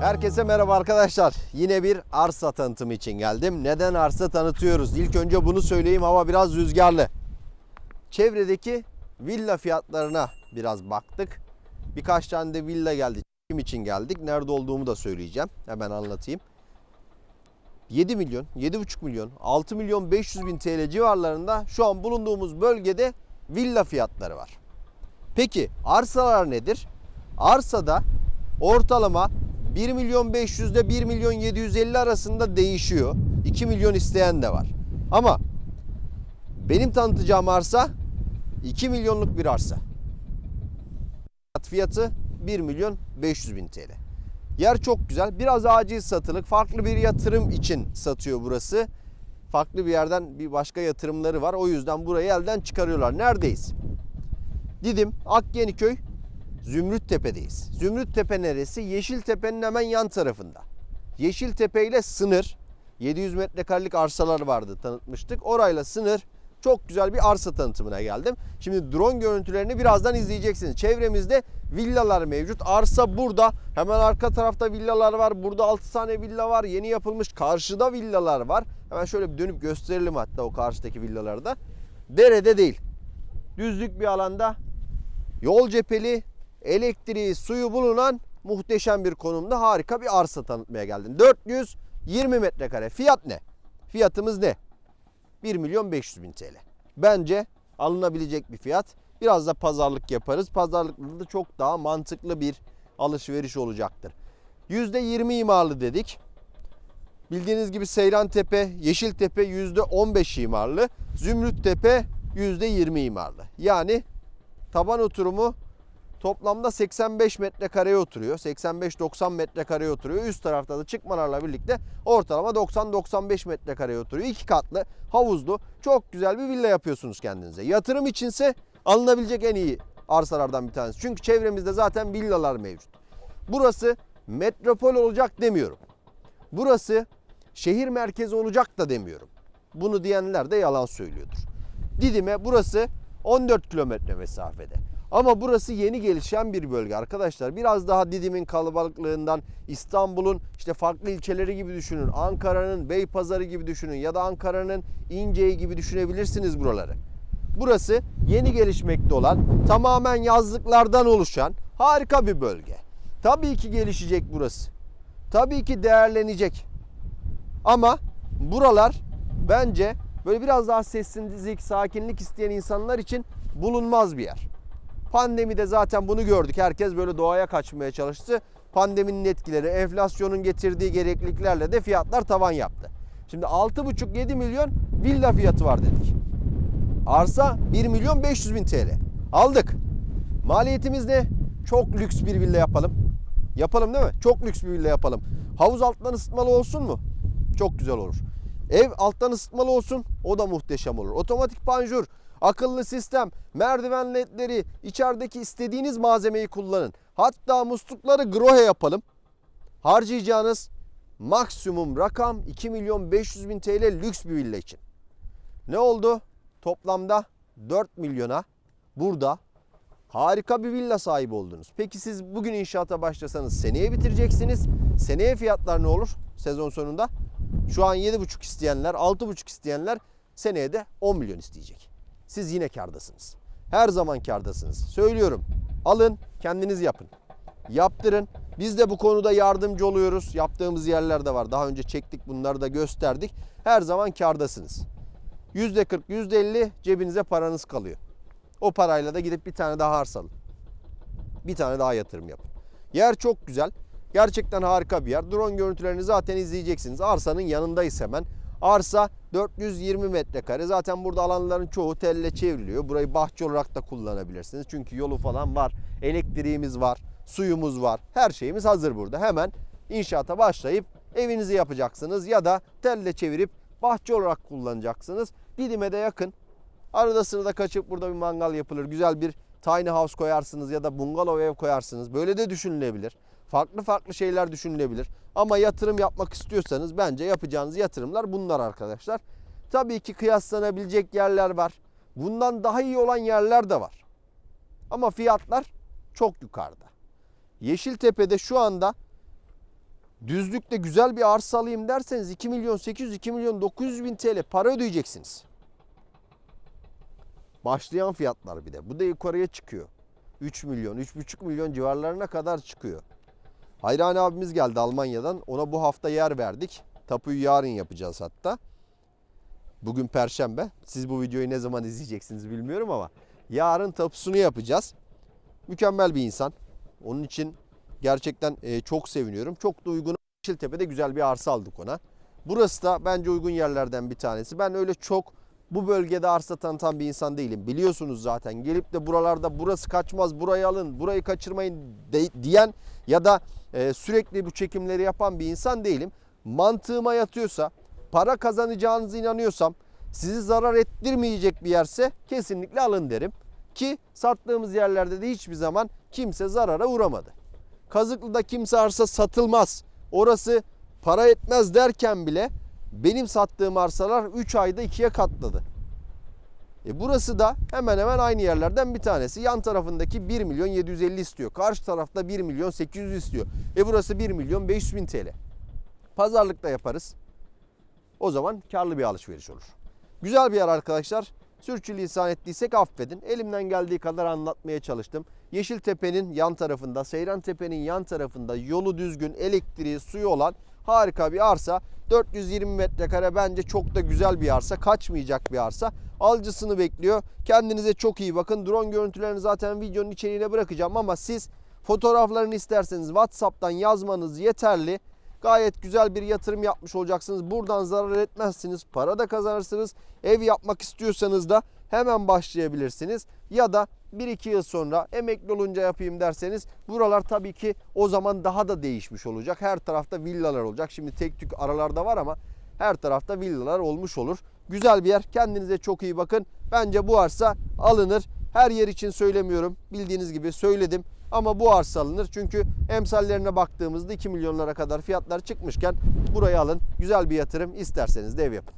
Herkese merhaba arkadaşlar. Yine bir arsa tanıtımı için geldim. Neden arsa tanıtıyoruz? İlk önce bunu söyleyeyim. Hava biraz rüzgarlı. Çevredeki villa fiyatlarına biraz baktık. Birkaç tane de villa geldi. Kim için geldik? Nerede olduğumu da söyleyeceğim. Hemen anlatayım. 7 milyon, 7,5 milyon, 6 milyon 500 bin TL civarlarında şu an bulunduğumuz bölgede villa fiyatları var. Peki arsalar nedir? Arsada ortalama 1 milyon 500 ile 1 milyon 750 arasında değişiyor. 2 milyon isteyen de var. Ama benim tanıtacağım arsa 2 milyonluk bir arsa. Fiyatı 1 milyon 500 bin TL. Yer çok güzel. Biraz acil satılık. Farklı bir yatırım için satıyor burası. Farklı bir yerden bir başka yatırımları var. O yüzden burayı elden çıkarıyorlar. Neredeyiz? Didim, Akkeniköy, Zümrüttepe'deyiz. Zümrüttepe neresi? Yeşiltepe'nin hemen yan tarafında. Yeşiltepe ile sınır. 700 metrekarelik arsalar vardı tanıtmıştık. Orayla sınır. Çok güzel bir arsa tanıtımına geldim. Şimdi drone görüntülerini birazdan izleyeceksiniz. Çevremizde villalar mevcut. Arsa burada. Hemen arka tarafta villalar var. Burada 6 tane villa var. Yeni yapılmış. Karşıda villalar var. Hemen şöyle bir dönüp gösterelim hatta o karşıdaki villaları da. Derede değil. Düzlük bir alanda yol cepheli, elektriği, suyu bulunan muhteşem bir konumda harika bir arsa tanıtmaya geldim. 420 metrekare. Fiyat ne? Fiyatımız ne? 1 milyon 500 bin TL. Bence alınabilecek bir fiyat. Biraz da pazarlık yaparız. Pazarlıkta da çok daha mantıklı bir alışveriş olacaktır. %20 imarlı dedik. Bildiğiniz gibi Seyrantepe, Yeşiltepe %15 imarlı. Zümrüttepe %20 imarlı. Yani taban oturumu toplamda 85 metrekareye oturuyor. 85-90 metrekareye oturuyor. Üst tarafta da çıkmalarla birlikte ortalama 90-95 metrekareye oturuyor. İki katlı, havuzlu, çok güzel bir villa yapıyorsunuz kendinize. Yatırım içinse alınabilecek en iyi arsalardan bir tanesi. Çünkü çevremizde zaten villalar mevcut. Burası metropol olacak demiyorum. Burası şehir merkezi olacak da demiyorum. Bunu diyenler de yalan söylüyordur. Didim'e burası 14 kilometre mesafede. Ama burası yeni gelişen bir bölge arkadaşlar. Biraz daha Didim'in kalabalıklığından, İstanbul'un işte farklı ilçeleri gibi düşünün. Ankara'nın Beypazarı gibi düşünün ya da Ankara'nın İnce'yi gibi düşünebilirsiniz buraları. Burası yeni gelişmekte olan, tamamen yazlıklardan oluşan harika bir bölge. Tabii ki gelişecek burası. Tabii ki değerlenecek. Ama buralar bence böyle biraz daha sessizlik, sakinlik isteyen insanlar için bulunmaz bir yer. Pandemide zaten bunu gördük. Herkes böyle doğaya kaçmaya çalıştı. Pandeminin etkileri, enflasyonun getirdiği gerekliliklerle de fiyatlar tavan yaptı. Şimdi 6,5-7 milyon villa fiyatı var dedik. Arsa 1 milyon 500 bin TL. Aldık. Maliyetimiz ne? Çok lüks bir villa yapalım. Yapalım değil mi? Çok lüks bir villa yapalım. Havuz alttan ısıtmalı olsun mu? Çok güzel olur. Ev alttan ısıtmalı olsun. O da muhteşem olur. Otomatik panjur, akıllı sistem, merdiven ledleri, içerideki istediğiniz malzemeyi kullanın. Hatta muslukları grohe yapalım. Harcayacağınız maksimum rakam 2 milyon 500 bin TL lüks bir villa için. Ne oldu? Toplamda 4 milyona burada harika bir villa sahibi oldunuz. Peki siz bugün inşaata başlasanız seneye bitireceksiniz. Seneye fiyatlar ne olur sezon sonunda? Şu an 7,5 isteyenler, 6,5 isteyenler seneye de 10 milyon isteyecek. Siz yine kardasınız. Her zaman kardasınız. Söylüyorum. Alın, kendiniz yapın. Yaptırın. Biz de bu konuda yardımcı oluyoruz. Yaptığımız yerler de var. Daha önce çektik bunları da gösterdik. Her zaman kardasınız. %40, %50 cebinize paranız kalıyor. O parayla da gidip bir tane daha arsa alın. Bir tane daha yatırım yapın. Yer çok güzel. Gerçekten harika bir yer. Drone görüntülerini zaten izleyeceksiniz. Arsanın yanındayız hemen. Arsa 420 metrekare. Zaten burada alanların çoğu telle çevriliyor. Burayı bahçe olarak da kullanabilirsiniz. Çünkü yolu falan var. Elektriğimiz var. Suyumuz var. Her şeyimiz hazır burada. Hemen inşaata başlayıp evinizi yapacaksınız. Ya da telle çevirip bahçe olarak kullanacaksınız. Didim'e de yakın. Arada sırada kaçıp burada bir mangal yapılır. Güzel bir tiny house koyarsınız ya da bungalov ev koyarsınız. Böyle de düşünülebilir. Farklı farklı şeyler düşünülebilir. Ama yatırım yapmak istiyorsanız bence yapacağınız yatırımlar bunlar arkadaşlar. Tabii ki kıyaslanabilecek yerler var. Bundan daha iyi olan yerler de var. Ama fiyatlar çok yukarıda. Yeşiltepe'de şu anda düzlükte güzel bir arsa alayım derseniz 2 milyon 800 2 milyon 900 bin TL para ödeyeceksiniz. Başlayan fiyatlar bir de. Bu da yukarıya çıkıyor. 3 milyon, 3,5 milyon civarlarına kadar çıkıyor. Hayran abimiz geldi Almanya'dan. Ona bu hafta yer verdik. Tapuyu yarın yapacağız hatta. Bugün perşembe. Siz bu videoyu ne zaman izleyeceksiniz bilmiyorum ama yarın tapusunu yapacağız. Mükemmel bir insan. Onun için gerçekten e, çok seviniyorum. Çok da uygun. Yeşiltepe'de güzel bir arsa aldık ona. Burası da bence uygun yerlerden bir tanesi. Ben öyle çok bu bölgede arsa tanıtan bir insan değilim. Biliyorsunuz zaten gelip de buralarda burası kaçmaz burayı alın burayı kaçırmayın de- diyen ya da e, sürekli bu çekimleri yapan bir insan değilim. Mantığıma yatıyorsa para kazanacağınızı inanıyorsam sizi zarar ettirmeyecek bir yerse kesinlikle alın derim. Ki sattığımız yerlerde de hiçbir zaman kimse zarara uğramadı. Kazıklı'da kimse arsa satılmaz. Orası para etmez derken bile benim sattığım arsalar 3 ayda 2'ye katladı. E burası da hemen hemen aynı yerlerden bir tanesi. Yan tarafındaki 1 milyon 750 istiyor. Karşı tarafta 1 milyon 800 istiyor. E burası 1 milyon 500 bin TL. Pazarlıkta yaparız. O zaman karlı bir alışveriş olur. Güzel bir yer arkadaşlar. Sürçülisan ettiysek affedin. Elimden geldiği kadar anlatmaya çalıştım. Yeşiltepe'nin yan tarafında, Seyran Tepe'nin yan tarafında yolu düzgün, elektriği, suyu olan harika bir arsa. 420 metrekare bence çok da güzel bir arsa. Kaçmayacak bir arsa. Alıcısını bekliyor. Kendinize çok iyi bakın. Drone görüntülerini zaten videonun içeriğine bırakacağım ama siz fotoğraflarını isterseniz WhatsApp'tan yazmanız yeterli. Gayet güzel bir yatırım yapmış olacaksınız. Buradan zarar etmezsiniz. Para da kazanırsınız. Ev yapmak istiyorsanız da hemen başlayabilirsiniz. Ya da 1-2 yıl sonra emekli olunca yapayım derseniz buralar tabii ki o zaman daha da değişmiş olacak. Her tarafta villalar olacak. Şimdi tek tük aralarda var ama her tarafta villalar olmuş olur. Güzel bir yer. Kendinize çok iyi bakın. Bence bu arsa alınır. Her yer için söylemiyorum. Bildiğiniz gibi söyledim. Ama bu arsa alınır. Çünkü emsallerine baktığımızda 2 milyonlara kadar fiyatlar çıkmışken burayı alın. Güzel bir yatırım. İsterseniz de ev yapın.